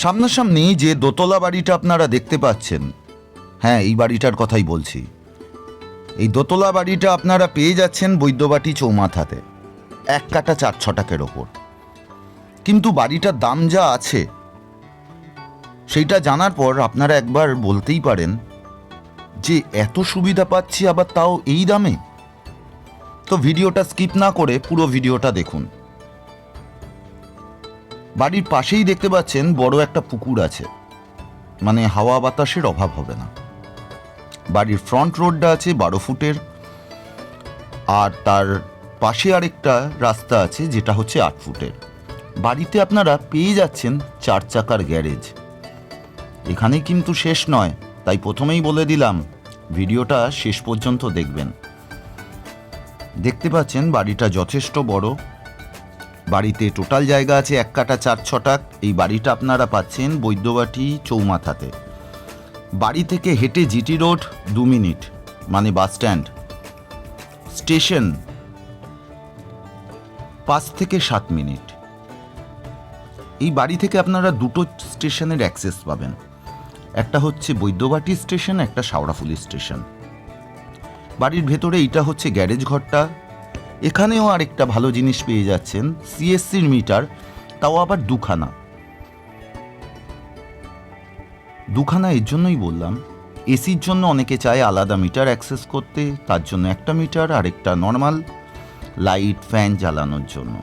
সামনাসামনি যে দোতলা বাড়িটা আপনারা দেখতে পাচ্ছেন হ্যাঁ এই বাড়িটার কথাই বলছি। এই দোতলা বাড়িটা আপনারা পেয়ে যাচ্ছেন বৈদ্যবাটি চৌমাথাতে, এক কাটা চার ছটাকের ওপর। কিন্তু বাড়িটার দাম যা আছে, সেইটা জানার পর আপনারা একবার বলতেই পারেন যে এত সুবিধা পাচ্ছি আবার তাও এই দামে? তো ভিডিওটা স্কিপ না করে পুরো ভিডিওটা দেখুন। বাড়ির পাশেই দেখতে পাচ্ছেন বড় একটা পুকুর আছে। মানে হাওয়া বাতাসের অভাব হবে না। বাড়ির ফ্রন্ট রোডটা আছে বারো ফুটের। আর তার পাশে আরেকটা রাস্তা আছে যেটা হচ্ছে আট ফুটের। বাড়িতে আপনারা পেয়ে যাচ্ছেন চার চাকার গ্যারেজ। এখানেই কিন্তু শেষ নয়, তাই প্রথমেই বলে দিলাম, ভিডিওটা শেষ পর্যন্ত দেখবেন। দেখতে পাচ্ছেন বাড়িটা যথেষ্ট বড়। বাড়িতে টোটাল জায়গা আছে এক কাটা চার ছটাক এই বাড়িটা আপনারা পাচ্ছেন বৈদ্যবাটি চৌমাথাতে। বাড়ি থেকে হেঁটে জিটি রোড দু মিনিট মানে বাস স্ট্যান্ড। স্টেশন পাঁচ থেকে সাত মিনিট। এই বাড়ি থেকে আপনারা দুটো স্টেশনের অ্যাক্সেস পাবেন। একটা হচ্ছে বৈদ্যবাটি স্টেশন, একটা শাওড়াফুলি স্টেশন। বাড়ির ভেতরে এইটা হচ্ছে গ্যারেজ ঘরটা। এখানেও আরেকটা ভালো জিনিস পেয়ে যাচ্ছেন সিএসসির মিটার, তাও আবার দুখানা। দুখানা এর জন্যই বললাম, এসির জন্য অনেকে চায় আলাদা মিটার অ্যাক্সেস করতে, তার জন্য একটা মিটার, আরেকটা নর্মাল লাইট ফ্যান জ্বালানোর জন্য।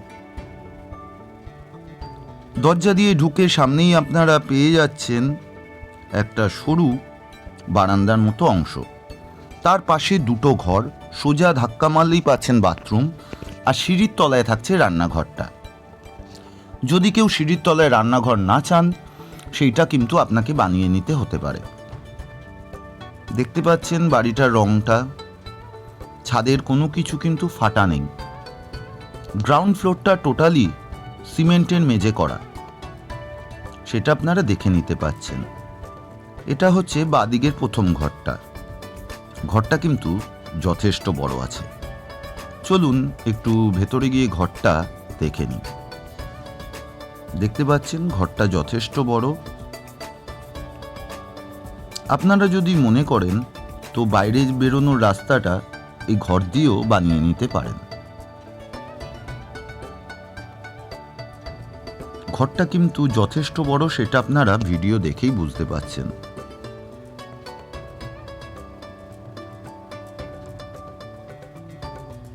দরজা দিয়ে ঢুকে সামনেই আপনারা পেয়ে যাচ্ছেন একটা সরু বারান্দার মতো অংশ। তার পাশে দুটো ঘর সোজা ধাক্কা মারলেই পাচ্ছেন বাথরুম আর সিঁড়ির তলায় থাকছে রান্নাঘরটা। যদি কেউ সিঁড়ির তলায় রান্নাঘর না চান, সেইটা কিন্তু আপনাকে বানিয়ে নিতে হতে পারে। দেখতে পাচ্ছেন বাড়িটার রংটা। ছাদের কোনো কিছু কিন্তু ফাটা নেই। গ্রাউন্ড ফ্লোরটা টোটালি সিমেন্টের মেঝে করা। সেটা আপনারা দেখে নিতে পাচ্ছেন। এটা হচ্ছে বাদিকের প্রথম ঘরটা। ঘরটা কিন্তু যথেষ্ট বড় আছে। চলুন একটু ভেতরে গিয়ে ঘরটা দেখে নিই। দেখতে পাচ্ছেন ঘরটা যথেষ্ট বড়। আপনারা যদি মনে করেন, তো বাইরে বেরোনোর রাস্তাটা এই ঘর দিয়েও বানিয়ে নিতে পারেন। ঘরটা কিন্তু যথেষ্ট বড়, সেটা আপনারা ভিডিও দেখেই বুঝতে পাচ্ছেন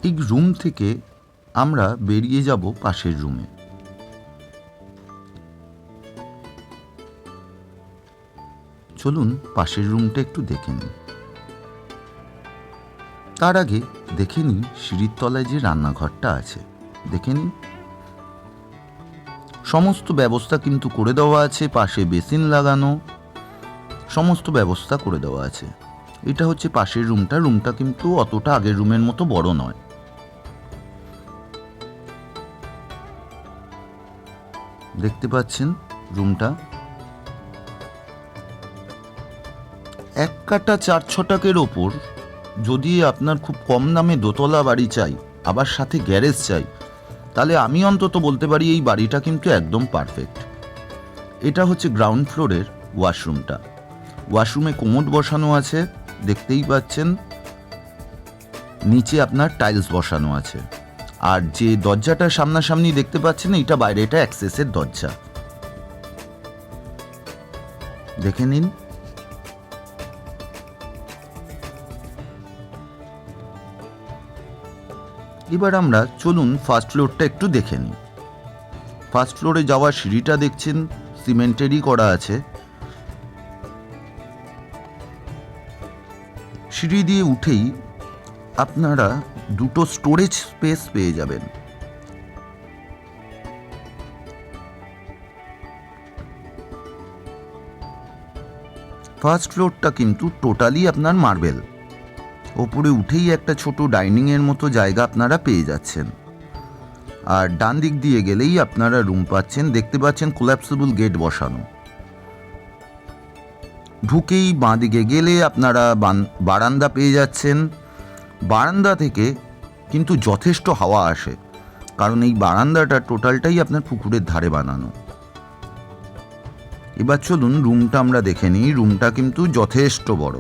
এই রুম থেকে আমরা বেরিয়ে যাব পাশের রুমে চলুন পাশের রুমটা একটু দেখে নিই। তার আগে দেখে নিই সিঁড়ির তলায় যে রান্নাঘরটা আছে। দেখে নিন। সমস্ত ব্যবস্থা কিন্তু করে দেওয়া আছে, পাশে বেসিন লাগানো। সমস্ত ব্যবস্থা করে দেওয়া আছে। এটা হচ্ছে পাশের রুমটা রুমটা কিন্তু অতটা আগের রুমের মতো বড় নয়। দেখতে পাচ্ছেন রুমটা। এক কাটা চার ছটাকের ওপর যদি আপনার খুব কম দামে দোতলা বাড়ি চাই, আবার সাথে গ্যারেজ চাই, তাহলে আমি অন্তত বলতে পারি এই বাড়িটা কিন্তু একদম পারফেক্ট এটা হচ্ছে গ্রাউন্ড ফ্লোরের ওয়াশরুমটা ওয়াশরুমে কোমোড বসানো আছে, দেখতেই পাচ্ছেন। নিচে আপনার টাইলস বসানো আছে। আর যে দরজাটা সামনাসামনি দেখতে পাচ্ছেন, এটা বাইরে, এটা অ্যাক্সেসের দরজা। দেখে নিন। এবার আমরা চলুন ফার্স্ট ফ্লোরটা একটু দেখে নিই। ফার্স্ট ফ্লোরে যাওয়ার সিঁড়িটা দেখছেন, সিমেন্টেরই করা আছে। সিঁড়ি দিয়ে উঠেই আপনারা দুটো স্টোরেজ স্পেস পেয়ে যাবেন। ফার্স্ট ফ্লোরটা কিন্তু টোটালি আপনার মার্বেল ওপরে উঠেই একটা ছোট ডাইনিংয়ের মতো জায়গা আপনারা পেয়ে যাচ্ছেন। আর ডান দিক দিয়ে গেলেই আপনারা রুম পাচ্ছেন, দেখতে পাচ্ছেন কোল্যাপসেবল গেট বসানো। ঢুকেই বাঁ দিকে গেলে আপনারা বারান্দা পেয়ে যাচ্ছেন। বারান্দা থেকে কিন্তু যথেষ্ট হাওয়া আসে। কারণ এই বারান্দাটা টোটালটাই আপনার পুকুরের ধারে বানানো। এবার চলুন রুমটা আমরা দেখে নিই। রুমটা কিন্তু যথেষ্ট বড়।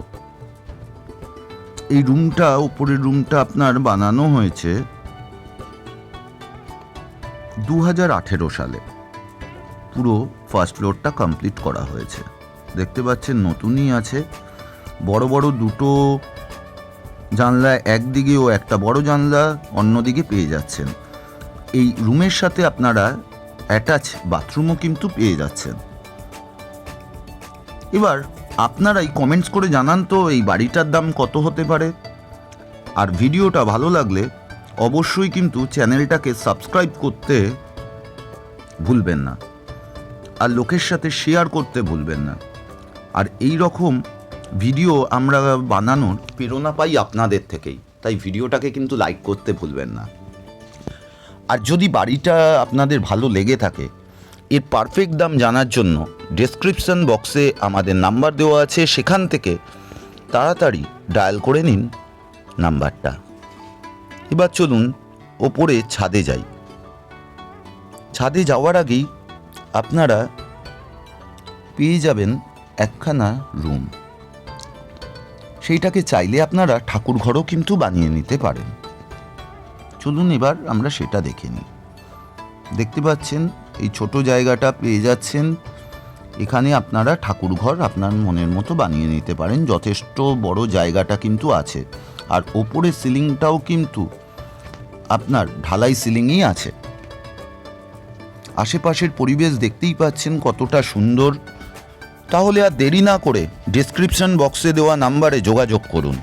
এই রুমটা, উপরের রুমটা আপনার বানানো হয়েছে দু হাজার আঠেরো সালে। পুরো ফার্স্ট ফ্লোরটা কমপ্লিট করা হয়েছে। দেখতে পাচ্ছেন নতুনই আছে। বড় বড় দুটো জানলা একদিকে ও একটা বড় জানলা অন্যদিকে পেয়ে যাচ্ছেন। এই রুমের সাথে আপনারা অ্যাটাচ বাথরুমও কিন্তু পেয়ে যাচ্ছেন। এবার আপনারাই কমেন্টস করে জানান তো এই বাড়িটার দাম কত হতে পারে। আর ভিডিওটা ভালো লাগলে অবশ্যই কিন্তু চ্যানেলটাকে সাবস্ক্রাইব করতে ভুলবেন না। আর লোকের সাথে শেয়ার করতে ভুলবেন না। আর এই রকম ভিডিও আমরা বানানোর প্রেরণা পাই আপনাদের থেকেই, তাই ভিডিওটাকে কিন্তু লাইক করতে ভুলবেন না। আর যদি বাড়িটা আপনাদের ভালো লেগে থাকে, এর পারফেক্ট দাম জানার জন্য ডেসক্রিপশন বক্সে আমাদের নাম্বার দেওয়া আছে, সেখান থেকে তাড়াতাড়ি ডায়াল করে নিন নাম্বারটা এবার চলুন ওপরে ছাদে যাই। ছাদে যাওয়ার আগেই আপনারা পেয়ে যাবেন একখানা রুম সেইটাকে চাইলে আপনারা ঠাকুর ঘরও কিন্তু বানিয়ে নিতে পারেন। চলুন এবার আমরা সেটা দেখে নিই। দেখতে পাচ্ছেন, এই ছোট জায়গাটা পেয়ে যাচ্ছেন। এখানে আপনারা ঠাকুর ঘর আপনার মনের মতো বানিয়ে নিতে পারেন। যথেষ্ট বড় জায়গাটা কিন্তু আছে। আর ওপরের সিলিংটাও কিন্তু আপনার ঢালাই সিলিংই আছে। আশেপাশের পরিবেশ দেখতেই পাচ্ছেন কতটা সুন্দর। তাহলে আর দেরি না করে ডেসক্রিপশন বক্সে দেওয়া নাম্বারে যোগাযোগ করুন।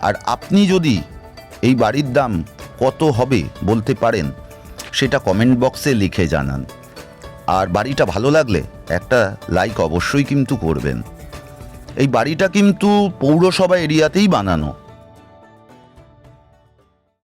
আর আপনি যদি এই বাড়ির দাম কত হবে বলতে পারেন, সেটা কমেন্ট বক্সে লিখে জানান। আর বাড়িটা ভালো লাগলে একটা লাইক অবশ্যই কিন্তু করবেন। এই বাড়িটা কিন্তু পৌরসভা এরিয়াতেই বানানো।